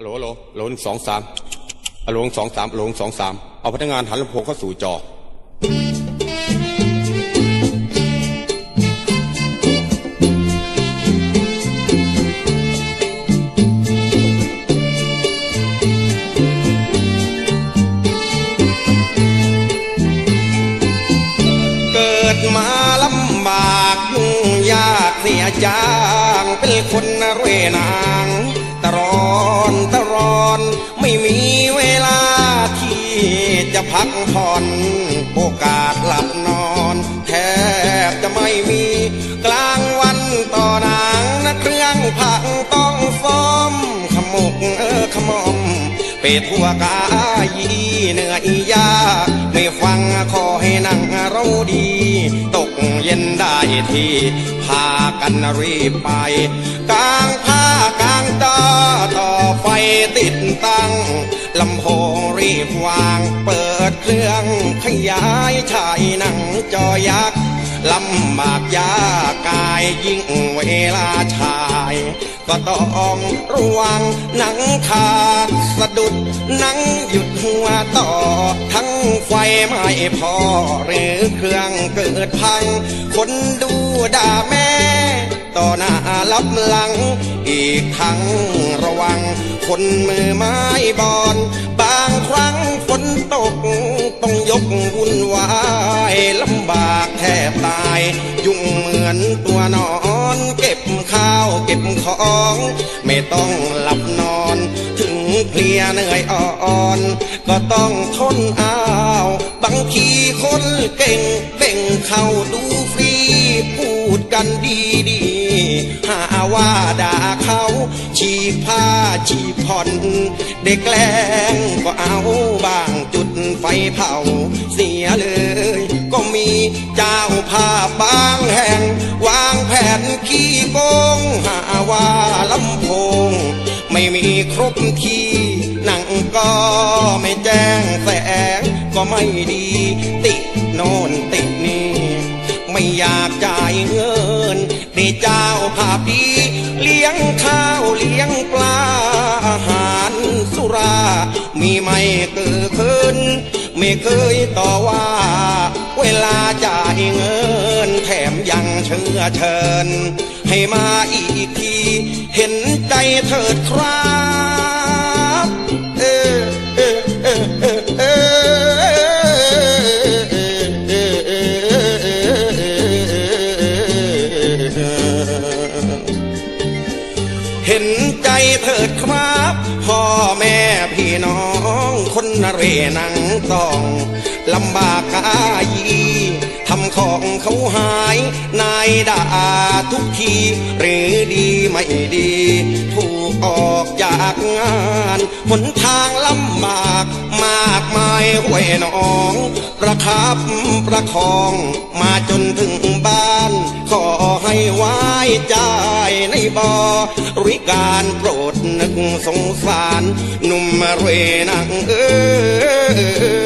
ฮัลโหลฮัลโหลฮัลโหลงสองสามฮัลโหลงสองสามโหลงสองสามเอาพนักงานหันลำโพงเข้าสู่จอเกิดมาลำบากยุ่งยากเสียจางเป็นคนเรนาง พักผ่อน โอกาสหลับนอน แทบจะไม่มี กลางวันต่อนางนะเครื่องผักต้องฟ้อม ขมุกเออขมอมไปทั่วกายเหนื่อยยาไม่ฟังขอให้นั่งเราดี ตกเย็นได้ที่พากันรีบไป กลางผ้ากลางตาต่อไฟติดตั้งลำโพงรีบวางเปิด เครื่องขยายฉายหนังจอยักษ์ลำบากยากกายยิ่งเวลาชาย ก็ต้องระวังหนังขาดสะดุดหนังหยุดหัวต่อ ทั้งไฟไม่พอ หรือเครื่องเกิดพัง คนดูด่าแม่ ต่อหน้ารับหลัง อีกทั้งระวัง คนมือไม้บอล ครั้งฝนตกต้องยกวุ่นวายลำบากแทบตาย ยุ่งเหมือนตัวนอน เก็บข้าวเก็บของ ไม่ต้องหลับนอน ถึงเพลียเหนื่อยอ่อน ก็ต้องทนเอาบางทีคนเก่งเบ่งเข้าดูฟรี พูดกันดีดี เขาฉีผ้าฉีผ่อนเด็กแกล้งก็เอาบางจุดไฟเผาเสียเลย ก็มีเจ้าภาพบางแห่ง วางแผนขี้โกงหาว่าลำโพง ไม่มีครบที่หนังก็ไม่แจ้งแสงก็ไม่ดี ติดโน่นติด ไม่อยากจ่ายเงินได้เจ้าภาพดีเลี้ยงข้าวเลี้ยงปลาอาหารสุรา มีไม่เกิดขึ้น ไม่เคยต่อว่า เวลาจ่ายเงิน แถมยังเชื่อเชิญ ให้มาอีกที เห็นใจเถิดครับ เห็นใจเถิดครับ พ่อแม่พี่น้องคนเรนังต้องลำบากกายทำของเขาหาย นายด่าทุกที หรือดีไม่ดี ถูกออกจากงานหนทางลำบากมากมายห้วยหนอง ประคับประคอง มาจนถึงบ้าน ขอให้ไว้ใจ บอริการโปรดนึกสงสาร หนุ่มเรนังเออ